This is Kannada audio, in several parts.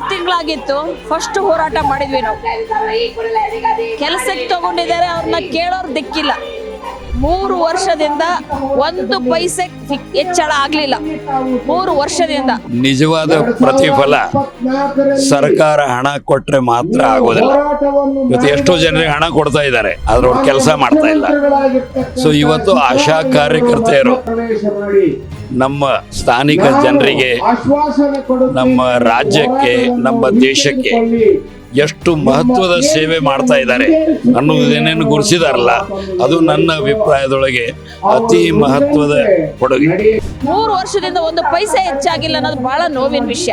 ಆರು ತಿಂಗಳಾಗಿತ್ತು. ಫಸ್ಟ್ ಹೋರಾಟ ಮಾಡಿದ್ವಿ ನಾವು. ಕೆಲಸಕ್ಕೆ ತಗೊಂಡಿದ್ದಾರೆ ಅವ್ರನ್ನ ಕೇಳೋರು ದಿಕ್ಕಿಲ್ಲ. ಮೂರು ವರ್ಷದಿಂದ ಒಂದು ಪೈಸೆ ಹೆಚ್ಚಳ ಆಗ್ಲಿಲ್ಲ. ಮೂರು ವರ್ಷದಿಂದ. ನಿಜವಾದ ಪ್ರತಿಫಲ. ಸರ್ಕಾರ ಹಣ ಕೊಟ್ರೆ ಮಾತ್ರ ಆಗೋದಿಲ್ಲ. ಇವತ್ತು ಎಷ್ಟೋ ಜನರಿಗೆ ಹಣ ಕೊಡ್ತಾ ಇದ್ದಾರೆ, ಆದ್ರೆ ಅವ್ರು ಕೆಲಸ ಮಾಡ್ತಾ ಇಲ್ಲ. ಸೊ ಇವತ್ತು ಆಶಾ ಕಾರ್ಯಕರ್ತೆಯರು ನಮ್ಮ ಸ್ಥಾನಿಕ ಜನರಿಗೆ, ನಮ್ಮ ರಾಜ್ಯಕ್ಕೆ, ನಮ್ಮ ದೇಶಕ್ಕೆ ಎಷ್ಟು ಮಹತ್ವದ ಸೇವೆ ಮಾಡ್ತಾ ಇದ್ದಾರೆ ಅನ್ನೋದೇನೇನು ಗುರುಸಿದಾರಲ್ಲ ಅದು ನನ್ನ ಅಭಿಪ್ರಾಯದೊಳಗೆ ಅತಿ ಮಹತ್ವದ ಕೊಡುಗೆ. ಮೂರು ವರ್ಷದಿಂದ ಒಂದು ಪೈಸೆ ಹೆಚ್ಚಾಗಿಲ್ಲ ಅನ್ನೋದು ಬಹಳ ನೋವಿನ ವಿಷಯ.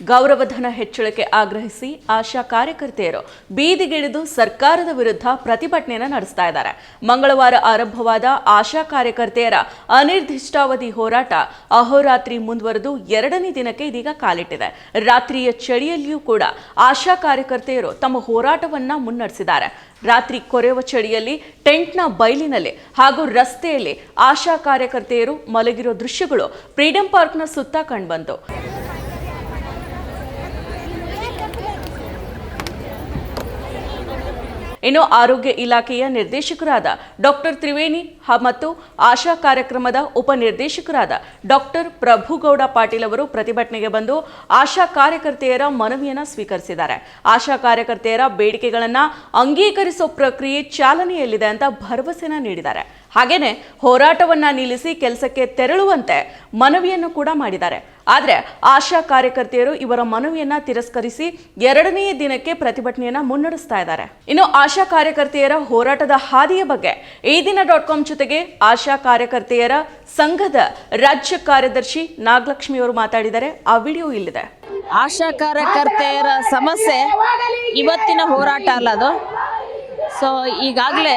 ಗೌರವಧನ ಹೆಚ್ಚಳಕ್ಕೆ ಆಗ್ರಹಿಸಿ ಆಶಾ ಕಾರ್ಯಕರ್ತೆಯರು ಬೀದಿಗಿಳಿದು ಸರ್ಕಾರದ ವಿರುದ್ಧ ಪ್ರತಿಭಟನೆಯನ್ನು ನಡೆಸ್ತಾ ಇದ್ದಾರೆ. ಮಂಗಳವಾರ ಆರಂಭವಾದ ಆಶಾ ಕಾರ್ಯಕರ್ತೆಯರ ಅನಿರ್ದಿಷ್ಟಾವಧಿ ಹೋರಾಟ ಅಹೋರಾತ್ರಿ ಮುಂದುವರೆದು ಎರಡನೇ ದಿನಕ್ಕೆ ಇದೀಗ ಕಾಲಿಟ್ಟಿದೆ. ರಾತ್ರಿಯ ಚಳಿಯಲ್ಲಿಯೂ ಕೂಡ ಆಶಾ ಕಾರ್ಯಕರ್ತೆಯರು ತಮ್ಮ ಹೋರಾಟವನ್ನ ಮುನ್ನಡೆಸಿದ್ದಾರೆ. ರಾತ್ರಿ ಕೊರೆಯುವ ಚಳಿಯಲ್ಲಿ ಟೆಂಟ್ನ ಬಯಲಿನಲ್ಲಿ ಹಾಗೂ ರಸ್ತೆಯಲ್ಲಿ ಆಶಾ ಕಾರ್ಯಕರ್ತೆಯರು ಮಲಗಿರೋ ದೃಶ್ಯಗಳು ಫ್ರೀಡಂ ಪಾರ್ಕ್ನ ಸುತ್ತ ಕಂಡುಬಂತು ಇನ್ನು ಆರೋಗ್ಯ ಇಲಾಖೆಯ ನಿರ್ದೇಶಕರಾದ ಡಾಕ್ಟರ್ ತ್ರಿವೇಣಿ ಮತ್ತು ಆಶಾ ಕಾರ್ಯಕ್ರಮದ ಉಪನಿರ್ದೇಶಕರಾದ ಡಾಕ್ಟರ್ ಪ್ರಭುಗೌಡ ಪಾಟೀಲ್ ಅವರು ಪ್ರತಿಭಟನೆಗೆ ಬಂದು ಆಶಾ ಕಾರ್ಯಕರ್ತೆಯರ ಮನವಿಯನ್ನು ಸ್ವೀಕರಿಸಿದ್ದಾರೆ. ಆಶಾ ಕಾರ್ಯಕರ್ತೆಯರ ಬೇಡಿಕೆಗಳನ್ನು ಅಂಗೀಕರಿಸೋ ಪ್ರಕ್ರಿಯೆ ಚಾಲನೆಯಲ್ಲಿದೆ ಅಂತ ಭರವಸೆನ ನೀಡಿದ್ದಾರೆ. ಹಾಗೇನೆ ಹೋರಾಟವನ್ನ ನಿಲ್ಲಿಸಿ ಕೆಲಸಕ್ಕೆ ತೆರಳುವಂತೆ ಮನವಿಯನ್ನು ಕೂಡ ಮಾಡಿದ್ದಾರೆ. ಆದರೆ ಆಶಾ ಕಾರ್ಯಕರ್ತೆಯರು ಇವರ ಮನವಿಯನ್ನ ತಿರಸ್ಕರಿಸಿ ಎರಡನೆಯ ದಿನಕ್ಕೆ ಪ್ರತಿಭಟನೆಯನ್ನ ಮುನ್ನಡೆಸ್ತಾ ಇದ್ದಾರೆ. ಇನ್ನು ಆಶಾ ಕಾರ್ಯಕರ್ತೆಯರ ಹೋರಾಟದ ಹಾದಿಯ ಬಗ್ಗೆ ಈ ದಿನ ಡಾಟ್ ಕಾಮ್ ಜೊತೆಗೆ ಆಶಾ ಕಾರ್ಯಕರ್ತೆಯರ ಸಂಘದ ರಾಜ್ಯ ಕಾರ್ಯದರ್ಶಿ ನಾಗಲಕ್ಷ್ಮಿ ಅವರು ಮಾತಾಡಿದ್ದಾರೆ. ಆ ವಿಡಿಯೋ ಇಲ್ಲಿದೆ. ಆಶಾ ಕಾರ್ಯಕರ್ತೆಯರ ಸಮಸ್ಯೆ ಇವತ್ತಿನ ಹೋರಾಟ ಅಲ್ಲ ಅದು. ಸೊ ಈಗಾಗಲೇ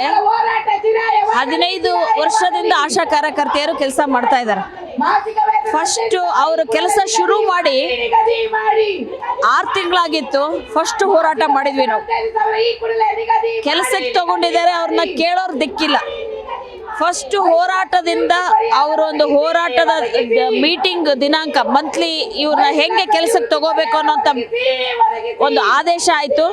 ಹದಿನೈದು ವರ್ಷದಿಂದ ಆಶಾ ಕಾರ್ಯಕರ್ತೆಯರು ಕೆಲಸ ಮಾಡ್ತಾ ಇದ್ದಾರೆ. ಫಸ್ಟ್ ಅವರು ಕೆಲಸ ಶುರು ಮಾಡಿ ಆರು ತಿಂಗಳಾಗಿತ್ತು. ಫಸ್ಟ್ ಹೋರಾಟ ಮಾಡಿದ್ವಿ ನಾವು. ಕೆಲಸಕ್ಕೆ ತಗೊಂಡಿದ್ದಾರೆ ಅವ್ರನ್ನ ಕೇಳೋರು ದಿಕ್ಕಿಲ್ಲ. ಫಸ್ಟ್ ಹೋರಾಟದಿಂದ ಅವರೊಂದು ಹೋರಾಟದ ಮೀಟಿಂಗ್ ದಿನಾಂಕ ಮಂತ್ಲಿ ಇವ್ರನ್ನ ಹೆಂಗೆ ಕೆಲಸಕ್ಕೆ ತಗೋಬೇಕು ಅನ್ನೋಂಥ ಒಂದು ಆದೇಶ ಆಯಿತು.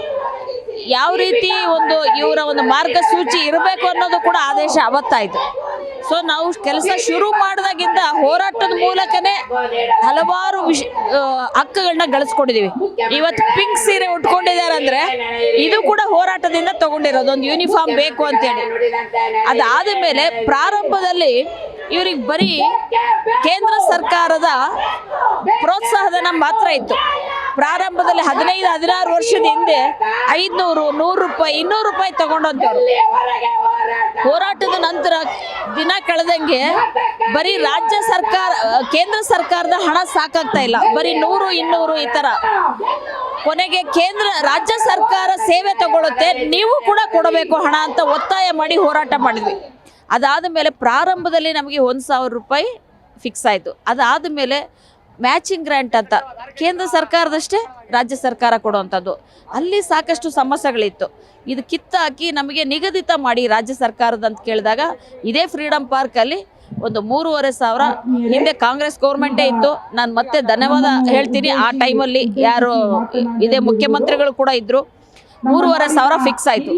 ಯಾವ ರೀತಿ ಒಂದು ಇವರ ಒಂದು ಮಾರ್ಗಸೂಚಿ ಇರಬೇಕು ಅನ್ನೋದು ಕೂಡ ಆದೇಶ ಅವತ್ತಾಯಿತು. ಸೊ ನಾವು ಕೆಲಸ ಶುರು ಮಾಡಿದಾಗಿಂದ ಹೋರಾಟದ ಮೂಲಕನೇ ಹಲವಾರು ವಿಷ ಹಕ್ಕುಗಳನ್ನ ಗಳಿಸ್ಕೊಂಡಿದೀವಿ. ಇವತ್ತು ಪಿಂಕ್ ಸೀರೆ ಉಟ್ಕೊಂಡಿದ್ದಾರೆ ಅಂದ್ರೆ ಇದು ಕೂಡ ಹೋರಾಟದಿಂದ ತಗೊಂಡಿರೋದು. ಒಂದು ಯೂನಿಫಾರ್ಮ್ ಬೇಕು ಅಂತೇಳಿ. ಅದಾದ ಮೇಲೆ ಪ್ರಾರಂಭದಲ್ಲಿ ಇವ್ರಿಗೆ ಬರೀ ಕೇಂದ್ರ ಸರ್ಕಾರದ ಪ್ರೋತ್ಸಾಹಧನ ಮಾತ್ರ ಇತ್ತು. ಪ್ರಾರಂಭದಲ್ಲಿ ಹದಿನೈದು, ಹದಿನಾರು ವರ್ಷದ ಹಿಂದೆ ಐದ್ನೂರು, ನೂರು ರೂಪಾಯಿ, ಇನ್ನೂರು ರೂಪಾಯಿ ತಗೊಂಡಂತವ್ರು ಹೋರಾಟದ ನಂತರ ದಿನ ಕಳೆದಂಗೆ ಬರೀ ರಾಜ್ಯ ಸರ್ಕಾರ, ಕೇಂದ್ರ ಸರ್ಕಾರದ ಹಣ ಸಾಕಾಗ್ತಾ ಇಲ್ಲ. ಬರೀ ನೂರು, ಇನ್ನೂರು ಈ ತರ ಕೊನೆಗೆ ಕೇಂದ್ರ, ರಾಜ್ಯ ಸರ್ಕಾರ ಸೇವೆ ತಗೊಳುತ್ತೆ ನೀವು ಕೂಡ ಕೊಡಬೇಕು ಹಣ ಅಂತ ಒತ್ತಾಯ ಮಾಡಿ ಹೋರಾಟ ಮಾಡಿದ್ವಿ. ಅದಾದ ಮೇಲೆ ಪ್ರಾರಂಭದಲ್ಲಿ ನಮಗೆ ಒಂದು ಸಾವಿರ ರೂಪಾಯಿ ಫಿಕ್ಸ್ ಆಯಿತು. ಅದಾದ ಮೇಲೆ ಮ್ಯಾಚಿಂಗ್ ಗ್ರ್ಯಾಂಟ್ ಅಂತ. ಕೇಂದ್ರ ಸರ್ಕಾರದಷ್ಟೇ ರಾಜ್ಯ ಸರ್ಕಾರ ಕೊಡುವಂಥದ್ದು. ಅಲ್ಲಿ ಸಾಕಷ್ಟು ಸಮಸ್ಯೆಗಳಿತ್ತು. ಇದು ಕಿತ್ತಾಕಿ ನಮಗೆ ನಿಗದಿತ ಮಾಡಿ ರಾಜ್ಯ ಸರ್ಕಾರದ ಅಂತ ಕೇಳಿದಾಗ ಇದೇ ಫ್ರೀಡಮ್ ಪಾರ್ಕಲ್ಲಿ ಒಂದು ಮೂರುವರೆ ಸಾವಿರ ಹಿಂದೆ ಕಾಂಗ್ರೆಸ್ ಗೌರ್ಮೆಂಟೇ ಇತ್ತು. ನಾನು ಮತ್ತೆ ಧನ್ಯವಾದ ಹೇಳ್ತೀನಿ. ಆ ಟೈಮಲ್ಲಿ ಯಾರು ಇದೇ ಮುಖ್ಯಮಂತ್ರಿಗಳು ಕೂಡ ಇದ್ರು. ಮೂರುವರೆ ಸಾವಿರ ಫಿಕ್ಸ್ ಆಯ್ತು.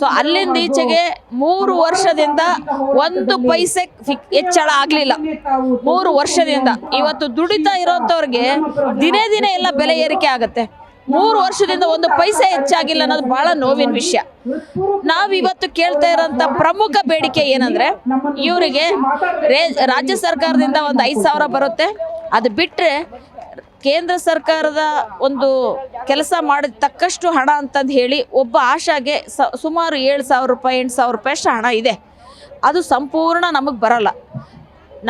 ಸೊ ಅಲ್ಲಿಂದ ಈಚೆಗೆ ಮೂರು ವರ್ಷದಿಂದ ಒಂದು ಪೈಸೆ ಫಿಕ್ ಹೆಚ್ಚಳ ಆಗಲಿಲ್ಲ. ಮೂರು ವರ್ಷದಿಂದ. ಇವತ್ತು ದುಡಿತಾ ಇರೋಂಥವ್ರಿಗೆ ದಿನೇ ದಿನೇ ಎಲ್ಲ ಬೆಲೆ ಏರಿಕೆ ಆಗುತ್ತೆ. ಮೂರು ವರ್ಷದಿಂದ ಒಂದು ಪೈಸೆ ಹೆಚ್ಚಾಗಿಲ್ಲ ಅನ್ನೋದು ಬಹಳ ನೋವಿನ ವಿಷಯ. ನಾವು ಇವತ್ತು ಕೇಳ್ತಾ ಇರೋಂಥ ಪ್ರಮುಖ ಬೇಡಿಕೆ ಏನಂದ್ರೆ ಇವರಿಗೆ ರಾಜ್ಯ ಸರ್ಕಾರದಿಂದ ಒಂದು ಐದು ಸಾವಿರ ಬರುತ್ತೆ. ಅದು ಬಿಟ್ರೆ ಕೇಂದ್ರ ಸರ್ಕಾರದ ಒಂದು ಕೆಲಸ ಮಾಡಿದ ತಕ್ಕಷ್ಟು ಹಣ ಅಂತಂದು ಹೇಳಿ ಒಬ್ಬ ಆಶಾಗೆ ಸ ಸುಮಾರು ಏಳು ಸಾವಿರ ರೂಪಾಯಿ, ಎಂಟು ಸಾವಿರ ರೂಪಾಯಿ ಅಷ್ಟು ಹಣ ಇದೆ. ಅದು ಸಂಪೂರ್ಣ ನಮಗೆ ಬರಲ್ಲ.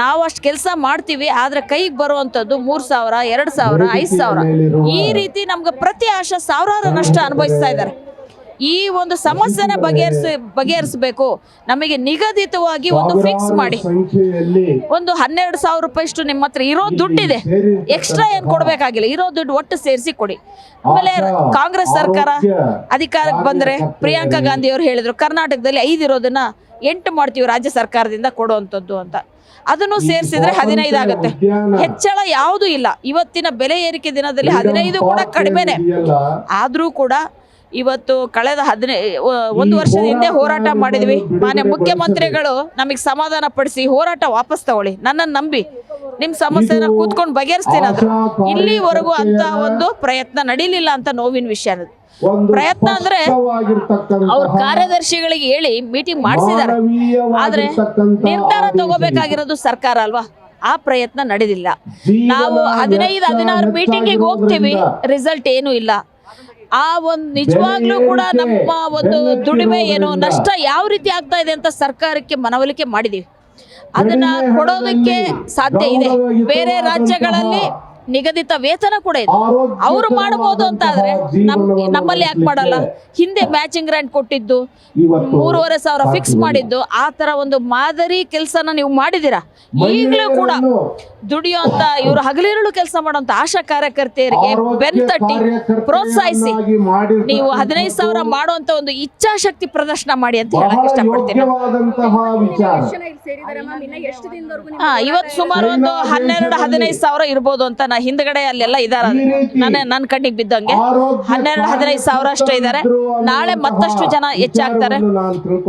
ನಾವು ಅಷ್ಟು ಕೆಲಸ ಮಾಡ್ತೀವಿ, ಆದರೆ ಕೈಗೆ ಬರುವಂಥದ್ದು ಮೂರು ಸಾವಿರ, ಎರಡು ಸಾವಿರ, ಐದು ಸಾವಿರ. ಈ ರೀತಿ ನಮ್ಗೆ ಪ್ರತಿ ಆಶಾ ಸಾವಿರಾರು ನಷ್ಟ ಅನುಭವಿಸ್ತಾ ಇದ್ದಾರೆ. ಈ ಒಂದು ಸಮಸ್ಯೆನ ಬಗೆಹರಿಸ ಬಗೆಹರಿಸಬೇಕು. ನಮಗೆ ನಿಗದಿತವಾಗಿ ಒಂದು ಫಿಕ್ಸ್ ಮಾಡಿ. ಒಂದು ಹನ್ನೆರಡು ಸಾವಿರ ರೂಪಾಯಿಷ್ಟು ನಿಮ್ಮ ಹತ್ರ ಇರೋ ದುಡ್ಡಿದೆ. ಎಕ್ಸ್ಟ್ರಾ ಏನು ಕೊಡಬೇಕಾಗಿಲ್ಲ. ಇರೋ ದುಡ್ಡು ಒಟ್ಟು ಸೇರಿಸಿ ಕೊಡಿ. ಆಮೇಲೆ ಕಾಂಗ್ರೆಸ್ ಸರ್ಕಾರ ಅಧಿಕಾರಕ್ಕೆ ಬಂದರೆ ಪ್ರಿಯಾಂಕಾ ಗಾಂಧಿ ಅವರು ಹೇಳಿದ್ರು ಕರ್ನಾಟಕದಲ್ಲಿ ಐದು ಇರೋದನ್ನ ಎಂಟು ಮಾಡ್ತೀವಿ ರಾಜ್ಯ ಸರ್ಕಾರದಿಂದ ಕೊಡುವಂಥದ್ದು ಅಂತ. ಅದನ್ನು ಸೇರಿಸಿದ್ರೆ ಹದಿನೈದು ಆಗುತ್ತೆ. ಹೆಚ್ಚಳ ಯಾವುದೂ ಇಲ್ಲ. ಇವತ್ತಿನ ಬೆಲೆ ಏರಿಕೆ ದಿನದಲ್ಲಿ ಹದಿನೈದು ಕೂಡ ಕಡಿಮೆನೆ. ಆದರೂ ಕೂಡ ಇವತ್ತು ಕಳೆದ ಹದಿನೈ ಒಂದು ವರ್ಷದ ಹಿಂದೆ ಹೋರಾಟ ಮಾಡಿದ್ವಿ. ಮಾನ್ಯ ಮುಖ್ಯಮಂತ್ರಿಗಳು ನಮಗೆ ಸಮಾಧಾನ ಪಡಿಸಿ ಹೋರಾಟ ವಾಪಸ್ ತಗೊಳ್ಳಿ. ನನ್ನನ್ನು ನಂಬಿ. ನಿಮ್ಮ ಸಮಸ್ಯೆನ ಕೂತ್ಕೊಂಡು ಬಗೆಹರಿಸ್ತೀನಿ ಅದು ಇಲ್ಲಿವರೆಗೂ ಅಂತ ಒಂದು ಪ್ರಯತ್ನ ನಡೀಲಿಲ್ಲ ಅಂತ ನೋವಿನ ವಿಷಯ ಪ್ರಯತ್ನ ಅಂದ್ರೆ ಅವ್ರ ಕಾರ್ಯದರ್ಶಿಗಳಿಗೆ ಹೇಳಿ ಮೀಟಿಂಗ್ ಮಾಡಿಸಿದ್ದಾರೆ. ಆದ್ರೆ ನಿರ್ಧಾರ ತಗೋಬೇಕಾಗಿರೋದು ಸರ್ಕಾರ ಅಲ್ವಾ? ಆ ಪ್ರಯತ್ನ ನಡೆದಿಲ್ಲ. ನಾವು ಹದಿನೈದು ಹದಿನಾರು ಮೀಟಿಂಗಿಗೆ ಹೋಗ್ತೀವಿ. ರಿಸಲ್ಟ್ ಏನೂ ಇಲ್ಲ. ಆ ಒಂದು ನಿಜವಾಗ್ಲೂ ಕೂಡ ನಮ್ಮ ಒಂದು ದುಡಿಮೆ ಏನು ನಷ್ಟ ಯಾವ ರೀತಿ ಆಗ್ತಾ ಇದೆ ಅಂತ ಸರ್ಕಾರಕ್ಕೆ ಮನವೊಲಿಕೆ ಮಾಡಿದೀವಿ. ಅದನ್ನ ಕೊಡೋದಕ್ಕೆ ಸಾಧ್ಯ ಇದೆ. ಬೇರೆ ರಾಜ್ಯಗಳಲ್ಲಿ ನಿಗದಿತ ವೇತನ ಕೂಡ ಇದೆ. ಅವರು ಮಾಡಬಹುದು ಅಂತ ಆದ್ರೆ ನಮ್ಮಲ್ಲಿ ಯಾಕೆ ಮಾಡಲ್ಲ? ಹಿಂದೆ ಮ್ಯಾಚಿಂಗ್ ಗ್ರಾಂಟ್ ಕೊಟ್ಟಿದ್ದು ಮೂರುವರೆ ಸಾವಿರ ಫಿಕ್ಸ್ ಮಾಡಿದ್ದು ಆ ತರ ಒಂದು ಮಾದರಿ ಕೆಲಸನ ನೀವು ಮಾಡಿದಿರಾ ಈಗಲೂ ಕೂಡ ದುಡಿಯುವಂತ ಇವರು ಹಗಲಿರುಳು ಕೆಲಸ ಮಾಡುವಂತ ಆಶಾ ಕಾರ್ಯಕರ್ತೆಯರಿಗೆ ಬೆನ್ ತಟ್ಟಿ ಪ್ರೋತ್ಸಾಹಿಸಿ. ನೀವು ಹದಿನೈದು ಸಾವಿರ ಮಾಡುವಂತ ಒಂದು ಇಚ್ಛಾಶಕ್ತಿ ಪ್ರದರ್ಶನ ಮಾಡಿ ಅಂತ ಹೇಳಕ್ ಇಷ್ಟಪಡ್ತೀನಿ. ಹಾ ಇವತ್ತು ಸುಮಾರು ಒಂದು ಹನ್ನೆರಡು ಹದಿನೈದು ಸಾವಿರ ಇರ್ಬೋದು ಅಂತ ನಾ ಹಿಂದ್ಗಡೆ ಅಲ್ಲೆಲ್ಲ ಇದಾರ. ನನ್ನ ನನ್ನ ಕಣ್ಣಿಗೆ ಬಿದ್ದಂಗೆ ಹನ್ನೆರಡು ಹದಿನೈದು ಸಾವಿರ ಅಷ್ಟೇ ಇದ್ದಾರೆ ನಾಳೆ ಮತ್ತಷ್ಟು ಜನ ಹೆಚ್ಚಾಗ್ತಾರೆ.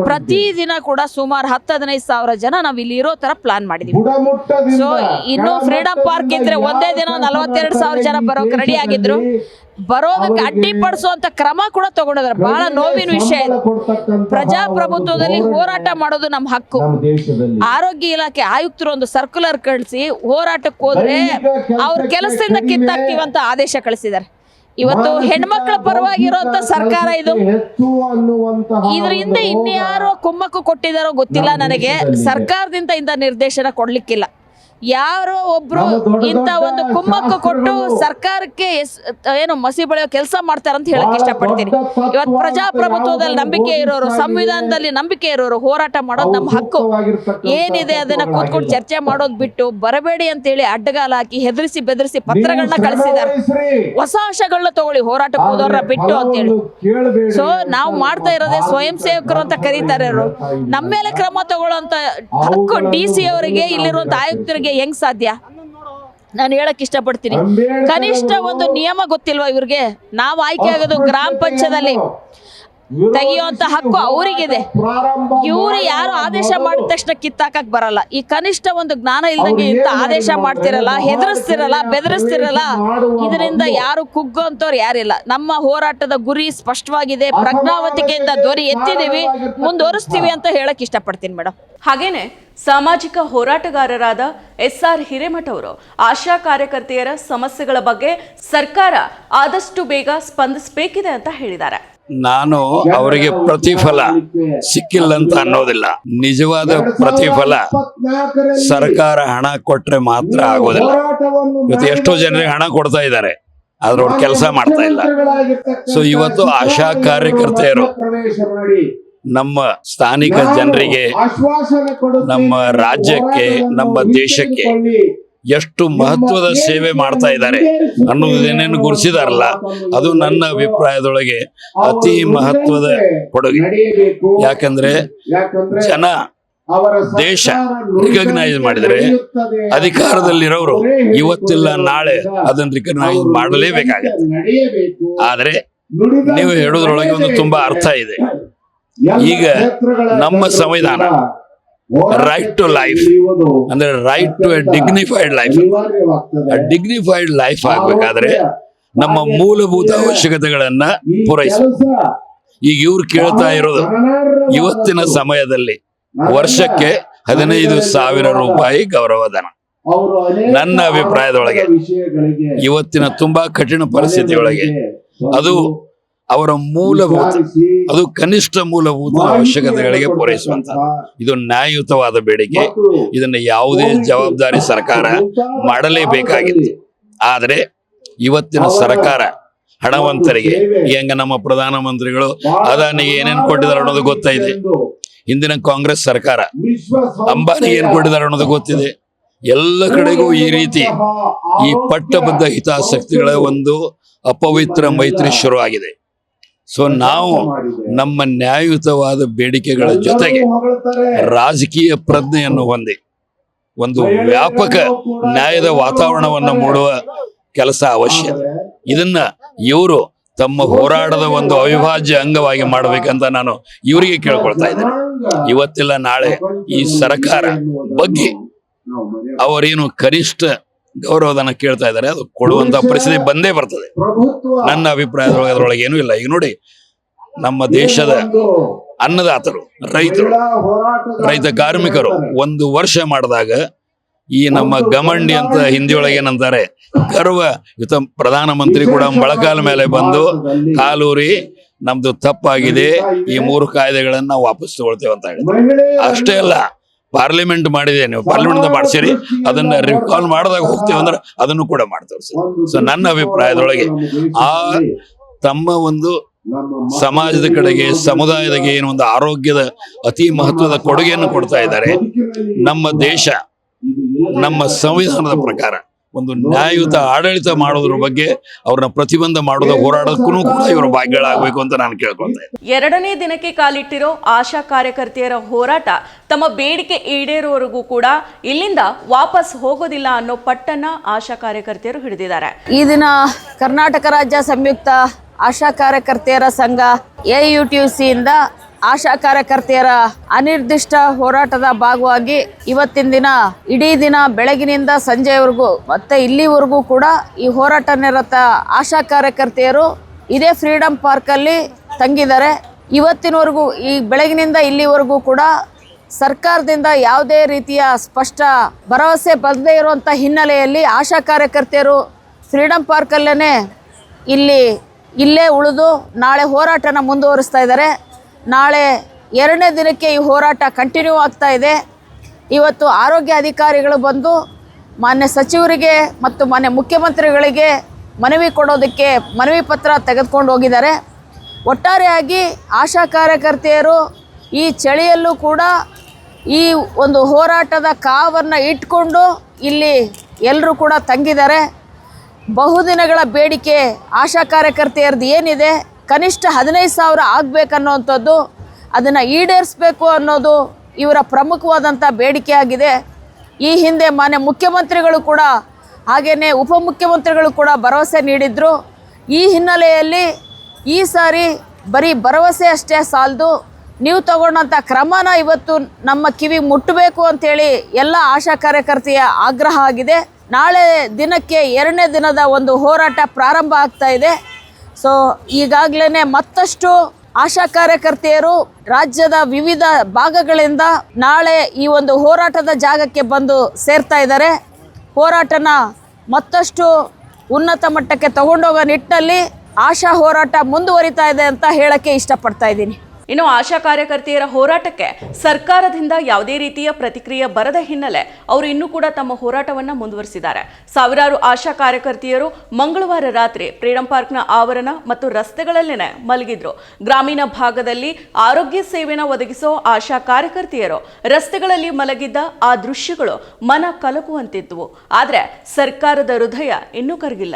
ಪ್ರತಿದಿನ ಕೂಡ ಸುಮಾರು ಹತ್ತು ಹದಿನೈದು ಸಾವಿರ ಜನ ನಾವು ಇಲ್ಲಿ ಇರೋ ತರ ಪ್ಲಾನ್ ಮಾಡಿದೀವಿ. ಸೊ ಇನ್ನು ಫ್ರೀಡಮ್ ಪಾರ್ಕ್ ಇದ್ರೆ ಒಂದೇ ದಿನ ನಲವತ್ತೆರಡು ಸಾವಿರ ಜನ ಬರೋಕೆ ರೆಡಿ ಆಗಿದ್ರು. ಬರೋದಕ್ಕೆ ಅಡ್ಡಿಪಡಿಸುವಂತ ಕ್ರಮ ಕೂಡ ತಗೊಂಡಿದ್ದಾರೆ. ಬಹಳ ನೋವಿನ ವಿಷಯ ಇದು. ಪ್ರಜಾಪ್ರಭುತ್ವದಲ್ಲಿ ಹೋರಾಟ ಮಾಡೋದು ನಮ್ಮ ಹಕ್ಕು. ಆರೋಗ್ಯ ಇಲಾಖೆ ಆಯುಕ್ತರು ಒಂದು ಸರ್ಕ್ಯುಲರ್ ಕಳಿಸಿ ಹೋರಾಟಕ್ಕೆ ಹೋದ್ರೆ ಅವ್ರ ಕೆಲಸದಿಂದ ಕಿತ್ತಾಕ್ತಿವಂತ ಆದೇಶ ಕಳಿಸಿದ್ದಾರೆ. ಇವತ್ತು ಹೆಣ್ಮಕ್ಳ ಪರವಾಗಿರುವಂತ ಸರ್ಕಾರ ಇದು. ಇದ್ರ ಹಿಂದೆ ಇನ್ಯಾರೋ ಕುಮ್ಮಕ್ಕು ಕೊಟ್ಟಿದಾರೋ ಗೊತ್ತಿಲ್ಲ ನನಗೆ. ಸರ್ಕಾರದಿಂದ ಇಂದ ನಿರ್ದೇಶನ ಕೊಡ್ಲಿಕ್ಕಿಲ್ಲ. ಯಾರೋ ಒಬ್ರು ಇಂತ ಒಂದು ಕುಮ್ಮಕ್ಕು ಕೊಟ್ಟು ಸರ್ಕಾರಕ್ಕೆ ಏನು ಮಸಿ ಬಳಿಯೋ ಕೆಲಸ ಮಾಡ್ತಾರಂತ ಹೇಳಕ್ ಇಷ್ಟಪಡ್ತೀನಿ. ಇವತ್ತು ಪ್ರಜಾಪ್ರಭುತ್ವದಲ್ಲಿ ನಂಬಿಕೆ ಇರೋರು ಸಂವಿಧಾನದಲ್ಲಿ ನಂಬಿಕೆ ಇರೋರು ಹೋರಾಟ ಮಾಡೋದು ನಮ್ಮ ಹಕ್ಕು. ಏನಿದೆ ಅದನ್ನ ಕೂತ್ಕೊಂಡು ಚರ್ಚೆ ಮಾಡೋದ್ ಬಿಟ್ಟು ಬರಬೇಡಿ ಅಂತೇಳಿ ಅಡ್ಡಗಾಲ ಹಾಕಿ ಹೆದರಿಸಿ ಬೆದರಿಸಿ ಪತ್ರಗಳನ್ನ ಕಳಿಸಿದ್ದಾರೆ. ಹೊಸ ಅಂಶಗಳನ್ನ ತಗೊಳ್ಳಿ ಹೋರಾಟಕ್ಕೆ ಹೋದವ್ರನ್ನ ಬಿಟ್ಟು ಅಂತ ಹೇಳಿ ಸೊ ನಾವು ಮಾಡ್ತಾ ಇರೋದೇ ಸ್ವಯಂ ಸೇವಕರು ಅಂತ ಕರೀತಾರೆ ಅವರು ನಮ್ಮ ಮೇಲೆ ಕ್ರಮ ತಗೊಳ್ಳೋಂತ ಹಕ್ಕು ಡಿ ಸಿ ಅವರಿಗೆ ಇಲ್ಲಿರುವಂತ ಆಯುಕ್ತರಿಗೆ ಹೆಂಗ್ ಸಾಧ್ಯ? ನಾನು ಹೇಳಕ್ ಇಷ್ಟಪಡ್ತೀನಿ. ಕನಿಷ್ಠ ಒಂದು ನಿಯಮ ಗೊತ್ತಿಲ್ವಾ ಇವ್ರಿಗೆ? ನಾವು ಆಯ್ಕೆ ಆಗೋದು ಗ್ರಾಮ ಪಂಚಾಯದಲ್ಲಿ ತೆಗೆಯುವಂತ ಹಕ್ಕು ಅವರಿಗಿದೆ. ಇವ್ರು ಯಾರು ಆದೇಶ ಮಾಡಿದ ತಕ್ಷಣ ಕಿತ್ತಾಕಕ್ ಬರಲ್ಲ. ಈ ಕನಿಷ್ಠ ಒಂದು ಜ್ಞಾನ ಇಲ್ದಂಗೆ ಇಂತ ಆದೇಶ ಮಾಡ್ತಿರಲ್ಲ ಹೆದರಿಸ್ತಿರಲ್ಲ ಬೆದರಿಸ್ತಿರಲ್ಲ ಇದರಿಂದ ಯಾರು ಕುಗ್ಗೋಂತವ್ರು ಯಾರಿಲ್ಲ ನಮ್ಮ ಹೋರಾಟದ ಗುರಿ ಸ್ಪಷ್ಟವಾಗಿದೆ. ಪ್ರಜ್ಞಾವತಿಕೆಯಿಂದ ದೊರಿ ಎತ್ತಿದೀವಿ ಮುಂದುವರಿಸ್ತೀವಿ ಅಂತ ಹೇಳಕ್ ಇಷ್ಟಪಡ್ತೀನಿ ಮೇಡಮ್ ಹಾಗೇನೆ ಸಾಮಾಜಿಕ ಹೋರಾಟಗಾರರಾದ ಎಸ್ ಆರ್ ಹಿರೇಮಠ ಅವರು ಆಶಾ ಕಾರ್ಯಕರ್ತೆಯರ ಸಮಸ್ಯೆಗಳ ಬಗ್ಗೆ ಸರ್ಕಾರ ಆದಷ್ಟು ಬೇಗ ಸ್ಪಂದಿಸಬೇಕಿದೆ ಅಂತ ಹೇಳಿದ್ದಾರೆ. ನಾನು ಅವರಿಗೆ ಪ್ರತಿಫಲ ಸಿಕ್ಕಿಲ್ಲ ಅಂತ ಅನ್ನೋದಿಲ್ಲ. ನಿಜವಾದ ಪ್ರತಿಫಲ ಸರ್ಕಾರ ಹಣ ಕೊಟ್ರೆ ಮಾತ್ರ ಆಗೋದಿಲ್ಲ. ಇವತ್ತು ಎಷ್ಟೋ ಜನರಿಗೆ ಹಣ ಕೊಡ್ತಾ ಇದ್ದಾರೆ. ಆದ್ರೆ ಅವ್ರು ಕೆಲಸ ಮಾಡ್ತಾ ಇಲ್ಲ. ಸೊ ಇವತ್ತು ಆಶಾ ಕಾರ್ಯಕರ್ತೆಯರು ನಮ್ಮ ಸ್ಥಾನಿಕ ಜನರಿಗೆ ನಮ್ಮ ರಾಜ್ಯಕ್ಕೆ ನಮ್ಮ ದೇಶಕ್ಕೆ ಎಷ್ಟು ಮಹತ್ವದ ಸೇವೆ ಮಾಡ್ತಾ ಇದ್ದಾರೆ ಅನ್ನೋದೇನೇನು ಗುರುಸಿದಾರಲ್ಲ ಅದು ನನ್ನ ಅಭಿಪ್ರಾಯದೊಳಗೆ ಅತಿ ಮಹತ್ವದ ಕೊಡುಗೆ. ಯಾಕಂದ್ರೆ ಜನ ದೇಶ ರಿಕಗ್ನೈಸ್ ಮಾಡಿದರೆ ಅಧಿಕಾರದಲ್ಲಿರೋರು ಇವತ್ತಿಲ್ಲ ನಾಳೆ ಅದನ್ನ ರಿಕಗ್ನೈಸ್ ಮಾಡಲೇಬೇಕಾಗತ್ತೆ. ಆದ್ರೆ ನೀವು ಹೇಳೋದ್ರೊಳಗೆ ಒಂದು ತುಂಬಾ ಅರ್ಥ ಇದೆ. ಈಗ ನಮ್ಮ ಸಂವಿಧಾನ ರೈಟ್ ಟು ಲೈಫ್ ಅಂದ್ರೆ right to a dignified life dignified life ಆಗ್ಬೇಕಾದ್ರೆ ನಮ್ಮ ಮೂಲಭೂತ ಅವಶ್ಯಕತೆಗಳನ್ನ ಪೂರೈಸ. ಈಗ ಇವ್ರು ಕೇಳ್ತಾ ಇರೋದು ಇವತ್ತಿನ ಸಮಯದಲ್ಲಿ ವರ್ಷಕ್ಕೆ ಹದಿನೈದು ಸಾವಿರ ರೂಪಾಯಿ ಗೌರವಧನ ನನ್ನ ಅಭಿಪ್ರಾಯದೊಳಗೆ ಇವತ್ತಿನ ತುಂಬಾ ಕಠಿಣ ಪರಿಸ್ಥಿತಿಯೊಳಗೆ ಅದು ಅವರ ಮೂಲಭೂತ ಅದು ಕನಿಷ್ಠ ಮೂಲಭೂತ ಅವಶ್ಯಕತೆಗಳಿಗೆ ಪೂರೈಸುವಂತ ಇದು ನ್ಯಾಯಯುತವಾದ ಬೇಡಿಕೆ. ಇದನ್ನ ಯಾವುದೇ ಜವಾಬ್ದಾರಿ ಸರ್ಕಾರ ಮಾಡಲೇಬೇಕಾಗಿತ್ತು ಆದರೆ ಇವತ್ತಿನ ಸರ್ಕಾರ ಹಣವಂತರಿಗೆ ಹೆಂಗ ನಮ್ಮ ಪ್ರಧಾನಮಂತ್ರಿಗಳು ಅದಾನಿಗೆ ಏನೇನ್ ಕೊಟ್ಟಿದ್ದಾರೆ ಅನ್ನೋದು ಗೊತ್ತಾಯಿದೆ ಹಿಂದಿನ ಕಾಂಗ್ರೆಸ್ ಸರ್ಕಾರ ಅಂಬಾನಿಗೆ ಏನ್ ಕೊಟ್ಟಿದ್ದಾರೆ ಅನ್ನೋದು ಗೊತ್ತಿದೆ. ಎಲ್ಲ ಕಡೆಗೂ ಈ ರೀತಿ ಈ ಪಟ್ಟಬದ್ಧ ಹಿತಾಸಕ್ತಿಗಳ ಒಂದು ಅಪವಿತ್ರ ಮೈತ್ರಿ ಶುರುವಾಗಿದೆ. ಸೊ ನಾವು ನಮ್ಮ ನ್ಯಾಯಯುತವಾದ ಬೇಡಿಕೆಗಳ ಜೊತೆಗೆ ರಾಜಕೀಯ ಪ್ರಜ್ಞೆಯನ್ನು ಹೊಂದಿ ಒಂದು ವ್ಯಾಪಕ ನ್ಯಾಯದ ವಾತಾವರಣವನ್ನು ಮೂಡುವ ಕೆಲಸ ಅವಶ್ಯ. ಇದನ್ನ ಇವರು ತಮ್ಮ ಹೋರಾಟದ ಒಂದು ಅವಿಭಾಜ್ಯ ಅಂಗವಾಗಿ ಮಾಡಬೇಕಂತ ನಾನು ಇವರಿಗೆ ಕೇಳ್ಕೊಳ್ತಾ ಇದ್ದೇನೆ. ಇವತ್ತಿಲ್ಲ ನಾಳೆ ಈ ಸರ್ಕಾರ ಬಗ್ಗೆ ಅವರೇನು ಕನಿಷ್ಠ ಗೌರವಧನ ಕೇಳ್ತಾ ಇದ್ದಾರೆ ಅದು ಕೊಡುವಂತ ಪರಿಸ್ಥಿತಿ ಬಂದೇ ಬರ್ತದೆ. ನನ್ನ ಅಭಿಪ್ರಾಯದೊಳಗೆ ಅದರೊಳಗೆ ಏನೂ ಇಲ್ಲ. ಈಗ ನೋಡಿ ನಮ್ಮ ದೇಶದ ಅನ್ನದಾತರು ರೈತರು ರೈತ ಕಾರ್ಮಿಕರು ಒಂದು ವರ್ಷ ಮಾಡಿದಾಗ ಈ ನಮ್ಮ ಗಮಂಡಿ ಅಂತ ಹಿಂದಿಯೊಳಗೆ ಏನಂತಾರೆ ಗರ್ವ. ಯುತ ಪ್ರಧಾನಮಂತ್ರಿ ಕೂಡ ಮೊಳಕಾಲ ಮೇಲೆ ಬಂದು ಕಾಲೂರಿ ನಮ್ದು ತಪ್ಪಾಗಿದೆ ಈ ಮೂರು ಕಾಯ್ದೆಗಳನ್ನ ನಾವು ವಾಪಸ್ ತಗೊಳ್ತೇವೆ ಅಂತ ಹೇಳಿದ್ರು. ಅಷ್ಟೇ ಅಲ್ಲ ಪಾರ್ಲಿಮೆಂಟ್ ಮಾಡಿದೆ ನೀವು ಪಾರ್ಲಿಮೆಂಟ್ ಮಾಡಿಸಿರಿ ಅದನ್ನ ರಿಕಾಲ್ ಮಾಡಿದಾಗ ಹೋಗ್ತೇವೆ ಅಂದ್ರೆ ಅದನ್ನು ಕೂಡ ಮಾಡ್ತೇವೆ ಸೊ ನನ್ನ ಅಭಿಪ್ರಾಯದೊಳಗೆ ಆ ತಮ್ಮ ಒಂದು ಸಮಾಜದ ಕಡೆಗೆ ಸಮುದಾಯದಗೆ ಏನು ಒಂದು ಆರೋಗ್ಯದ ಅತಿ ಮಹತ್ವದ ಕೊಡುಗೆಯನ್ನು ಕೊಡ್ತಾ ಇದ್ದಾರೆ ನಮ್ಮ ದೇಶ ನಮ್ಮ ಸಂವಿಧಾನದ ಪ್ರಕಾರ. ಒಂದು ನ್ಯಾಯಯುತ ಆಡಳಿತ ಮಾಡೋದ್ರ ಬಗ್ಗೆ ಅವ್ರನ್ನ ಪ್ರತಿಬಂಧ ಮಾಡೋದ ಹೋರಾಡೋದಕ್ಕೂ ಕೂಡ ಇವರ ಭಾಗ್ಯಗಳಾಗಬೇಕು ಅಂತ ನಾನು ಕೇಳ್ಕೊಳ್ತೇನೆ ಎರಡನೇ ದಿನಕ್ಕೆ ಕಾಲಿಟ್ಟಿರೋ ಆಶಾ ಕಾರ್ಯಕರ್ತೆಯರ ಹೋರಾಟ ತಮ್ಮ ಬೇಡಿಕೆ ಈಡೇರುವವರೆಗೂ ಕೂಡ ಇಲ್ಲಿಂದ ವಾಪಸ್ ಹೋಗೋದಿಲ್ಲ ಅನ್ನೋ ಪಟ್ಟನ್ನ ಆಶಾ ಕಾರ್ಯಕರ್ತೆಯರು ಹಿಡಿದಿದ್ದಾರೆ. ಈ ದಿನ ಕರ್ನಾಟಕ ರಾಜ್ಯ ಸಂಯುಕ್ತ ಆಶಾ ಕಾರ್ಯಕರ್ತೆಯರ ಸಂಘ ಎ ಯು ಟಿ ಸಿಯಿಂದ ಆಶಾ ಕಾರ್ಯಕರ್ತೆಯರ ಅನಿರ್ದಿಷ್ಟ ಹೋರಾಟದ ಭಾಗವಾಗಿ ಇವತ್ತಿನ ದಿನ, ಇಡೀ ದಿನ ಬೆಳಗಿನಿಂದ ಸಂಜೆವರೆಗೂ ಮತ್ತೆ ಇಲ್ಲಿವರೆಗೂ ಕೂಡ ಈ ಹೋರಾಟ ನಿರತ ಆಶಾ ಕಾರ್ಯಕರ್ತೆಯರು ಇದೇ ಫ್ರೀಡಂ ಪಾರ್ಕಲ್ಲಿ ತಂಗಿದ್ದಾರೆ. ಇವತ್ತಿನವರೆಗೂ, ಈ ಬೆಳಗಿನಿಂದ ಇಲ್ಲಿವರೆಗೂ ಕೂಡ ಸರ್ಕಾರದಿಂದ ಯಾವುದೇ ರೀತಿಯ ಸ್ಪಷ್ಟ ಭರವಸೆ ಬರದೇ ಇರುವಂಥ ಹಿನ್ನೆಲೆಯಲ್ಲಿ ಆಶಾ ಕಾರ್ಯಕರ್ತೆಯರು ಫ್ರೀಡಂ ಪಾರ್ಕಲ್ಲೇ ಇಲ್ಲಿ ಇಲ್ಲೇ ಉಳಿದು ನಾಳೆ ಹೋರಾಟನ ಮುಂದುವರಿಸ್ತಾ ಇದ್ದಾರೆ. ನಾಳೆ ಎರಡನೇ ದಿನಕ್ಕೆ ಈ ಹೋರಾಟ ಕಂಟಿನ್ಯೂ ಆಗ್ತಾ ಇದೆ. ಇವತ್ತು ಆರೋಗ್ಯ ಅಧಿಕಾರಿಗಳು ಬಂದು ಮಾನ್ಯ ಸಚಿವರಿಗೆ ಮತ್ತು ಮಾನ್ಯ ಮುಖ್ಯಮಂತ್ರಿಗಳಿಗೆ ಮನವಿ ಕೊಡೋದಕ್ಕೆ ಮನವಿ ಪತ್ರ ತೆಗೆದುಕೊಂಡು ಹೋಗಿದ್ದಾರೆ. ಒಟ್ಟಾರೆಯಾಗಿ ಆಶಾ ಕಾರ್ಯಕರ್ತೆಯರು ಈ ಚಳಿಯಲ್ಲೂ ಕೂಡ ಈ ಒಂದು ಹೋರಾಟದ ಕಾವನ್ನು ಇಟ್ಕೊಂಡು ಇಲ್ಲಿ ಎಲ್ಲರೂ ಕೂಡ ತಂಗಿದ್ದಾರೆ. ಬಹುದಿನಗಳ ಬೇಡಿಕೆ ಆಶಾ ಕಾರ್ಯಕರ್ತೆಯರದ್ದು ಏನಿದೆ? ಕನಿಷ್ಠ ಹದಿನೈದು ಸಾವಿರ ಆಗಬೇಕನ್ನೋವಂಥದ್ದು ಅದನ್ನು ಈಡೇರಿಸಬೇಕು ಅನ್ನೋದು ಇವರ ಪ್ರಮುಖವಾದಂಥ ಬೇಡಿಕೆಯಾಗಿದೆ. ಈ ಹಿಂದೆ ಮಾನ್ಯ ಮುಖ್ಯಮಂತ್ರಿಗಳು ಕೂಡ ಹಾಗೆಯೇ ಉಪಮುಖ್ಯಮಂತ್ರಿಗಳು ಕೂಡ ಭರವಸೆ ನೀಡಿದರು. ಈ ಹಿನ್ನೆಲೆಯಲ್ಲಿ ಈ ಸಾರಿ ಬರೀ ಭರವಸೆ ಅಷ್ಟೇ ಸಾಲದು. ನೀವು ತಗೊಂಡಂಥ ಕ್ರಮನ ಇವತ್ತು ನಮ್ಮ ಕಿವಿ ಮುಟ್ಟಬೇಕು ಅಂತೇಳಿ ಎಲ್ಲ ಆಶಾ ಕಾರ್ಯಕರ್ತೆಯ ಆಗ್ರಹ ಆಗಿದೆ. ನಾಳೆ ದಿನಕ್ಕೆ ಎರಡನೇ ದಿನದ ಒಂದು ಹೋರಾಟ ಪ್ರಾರಂಭ ಆಗ್ತಾ ಇದೆ. ಸೊ ಈಗಾಗಲೇ ಮತ್ತಷ್ಟು ಆಶಾ ಕಾರ್ಯಕರ್ತೆಯರು ರಾಜ್ಯದ ವಿವಿಧ ಭಾಗಗಳಿಂದ ನಾಳೆ ಈ ಒಂದು ಹೋರಾಟದ ಜಾಗಕ್ಕೆ ಬಂದು ಸೇರ್ತಾ ಇದ್ದಾರೆ. ಹೋರಾಟನ ಮತ್ತಷ್ಟು ಉನ್ನತ ಮಟ್ಟಕ್ಕೆ ತಗೊಂಡೋಗೋ ನಿಟ್ಟಿನಲ್ಲಿ ಆಶಾ ಹೋರಾಟ ಮುಂದುವರಿತಾ ಇದೆ ಅಂತ ಹೇಳಕ್ಕೆ ಇಷ್ಟಪಡ್ತಾ ಇದ್ದೀನಿ. ಇನ್ನು ಆಶಾ ಕಾರ್ಯಕರ್ತೆಯರ ಹೋರಾಟಕ್ಕೆ ಸರ್ಕಾರದಿಂದ ಯಾವುದೇ ರೀತಿಯ ಪ್ರತಿಕ್ರಿಯೆ ಬರದ ಹಿನ್ನೆಲೆ ಅವರು ಇನ್ನೂ ಕೂಡ ತಮ್ಮ ಹೋರಾಟವನ್ನು ಮುಂದುವರಿಸಿದ್ದಾರೆ. ಸಾವಿರಾರು ಆಶಾ ಕಾರ್ಯಕರ್ತೆಯರು ಮಂಗಳವಾರ ರಾತ್ರಿ ಫ್ರೀಡಂ ಪಾರ್ಕ್ನ ಆವರಣ ಮತ್ತು ರಸ್ತೆಗಳಲ್ಲೇ ಮಲಗಿದ್ರು. ಗ್ರಾಮೀಣ ಭಾಗದಲ್ಲಿ ಆರೋಗ್ಯ ಸೇವೆನ ಒದಗಿಸೋ ಆಶಾ ಕಾರ್ಯಕರ್ತೆಯರು ರಸ್ತೆಗಳಲ್ಲಿ ಮಲಗಿದ್ದ ಆ ದೃಶ್ಯಗಳು ಮನ ಕಲಕುವಂತಿದ್ವು. ಆದರೆ ಸರ್ಕಾರದ ಹೃದಯ ಇನ್ನೂ ಕರಗಿಲ್ಲ.